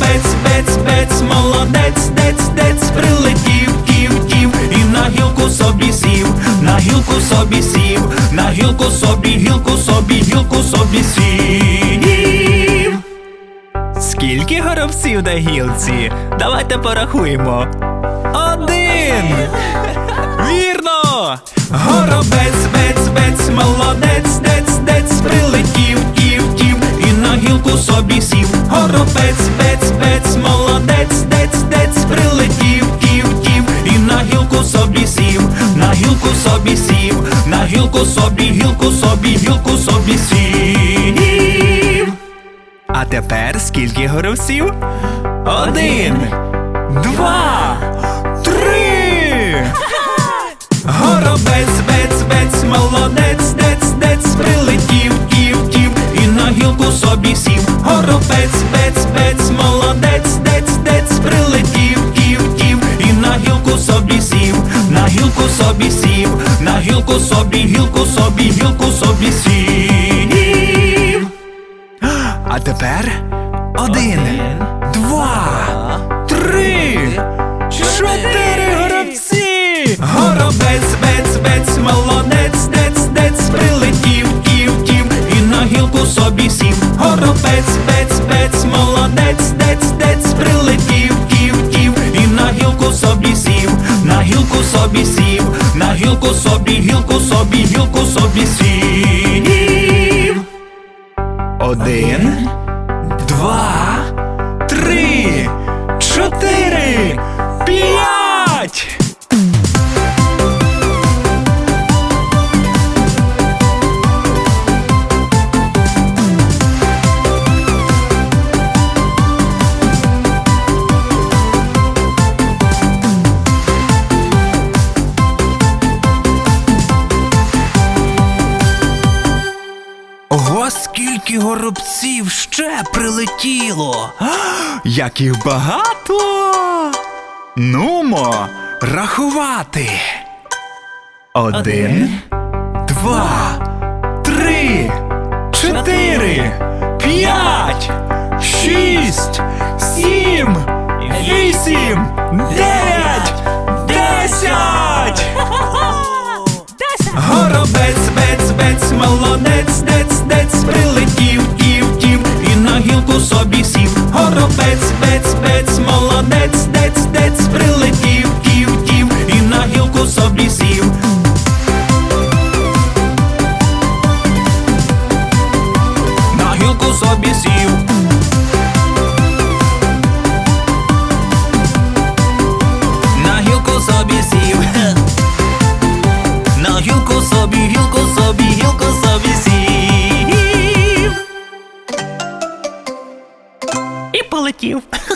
Бець, бець, бець, молодець, дець, дець, прилетів, тів, тів, і на гілку собі сів, на гілку собі сів, на гілку собі, гілку собі, гілку собі сів. Скільки горобців на гілці? Давайте порахуємо. Один. Вірно! Горобець! Собі сів. Горобець, бець, бець, молодець, дець, дець, прилетів, тів, тів, і на гілку собі сів, на гілку собі сів, на гілку собі, гілку собі, гілку собі сів. А тепер скільки горобців? Один. Два. Три. Горобець, бець, бець, молодець, дець, дець, прилетів, тів, тів, і на гілку собі сів. Горобець, бець, бець, молодець, дець, дець, прилетів, тів, тів, і на гілку собі сів, на гілку собі сів, на гілку собі, гілку собі, гілку собі сів. А тепер один, два, три, чотири горобці. Горобець, бець, бець, молодець, собі сів, на гілку собі, гілку собі, гілку собі сів. Один, два, три, чотири, Ого, скільки горобців ще прилетіло! А, Як їх багато! Нумо рахувати. Один, два, три, чотири, Горобець, бець, бець, молодець, дець, дець, прилетів, ків, ків і на гілку собі сів. На гілку собі сів. you.